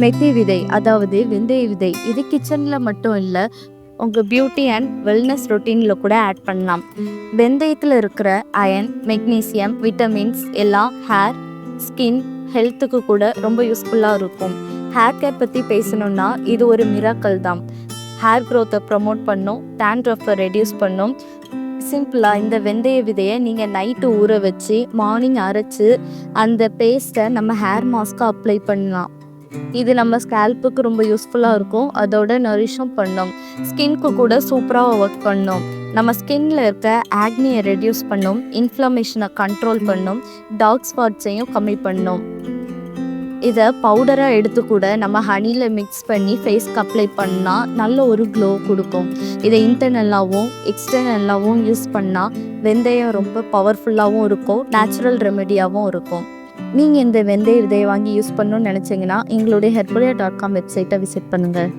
மெத்தி விதை அதாவது வெந்தய விதை. இது கிச்சனில் மட்டும் இல்லை உங்கள் பியூட்டி அண்ட் வெல்னஸ் ரொட்டீனில் கூட ஆட் பண்ணலாம். வெந்தயத்தில் இருக்கிற அயன் மெக்னீசியம் விட்டமின்ஸ் எல்லாம் ஹேர் ஸ்கின் ஹெல்த்துக்கு கூட ரொம்ப யூஸ்ஃபுல்லாக இருக்கும். ஹேர் கேர் பற்றி பேசணும்னா இது ஒரு மிராக்கல் தான். ஹேர் க்ரோத்தை ப்ரமோட் பண்ணும் டேண்ட்ரஃபை ரெடியூஸ் பண்ணும். சிம்பிளாக இந்த வெந்தய விதையை நீங்கள் நைட்டு ஊற வச்சு மார்னிங் அரைச்சி அந்த பேஸ்ட்டை நம்ம ஹேர் மாஸ்க்காக அப்ளை பண்ணலாம். இது நம்ம ஸ்கேல்ப்புக்கு ரொம்ப யூஸ்ஃபுல்லாக இருக்கும். அதோட நரிஷும் பண்ணும். ஸ்கின்க்கு கூட சூப்பராக ஒர்க் பண்ணும். நம்ம ஸ்கின்ல இருக்க ஆக்னியை ரெடியூஸ் பண்ணும். இன்ஃப்ளமேஷனை கண்ட்ரோல் பண்ணும். டார்க் ஸ்பாட்ஸையும் கம்மி பண்ணும். இதை பவுடராக எடுத்து கூட நம்ம ஹனியில் மிக்ஸ் பண்ணி ஃபேஸ்க்கு அப்ளை பண்ணால் நல்ல ஒரு க்ளோ கொடுக்கும். இதை இன்டர்னல்லாகவும் எக்ஸ்டர்னல்லாகவும் யூஸ் பண்ணால் வெந்தயம் ரொம்ப பவர்ஃபுல்லாகவும் இருக்கும். நேச்சுரல் ரெமெடியாகவும் இருக்கும். நீங்கள் இந்த வெந்தய விதையை வாங்கி யூஸ் பண்ணணும்னு நினச்சிங்கன்னா எங்களுடைய ஹெர்பலியா டாட் காம் வெப்சைட்டை விசிட் பண்ணுங்கள்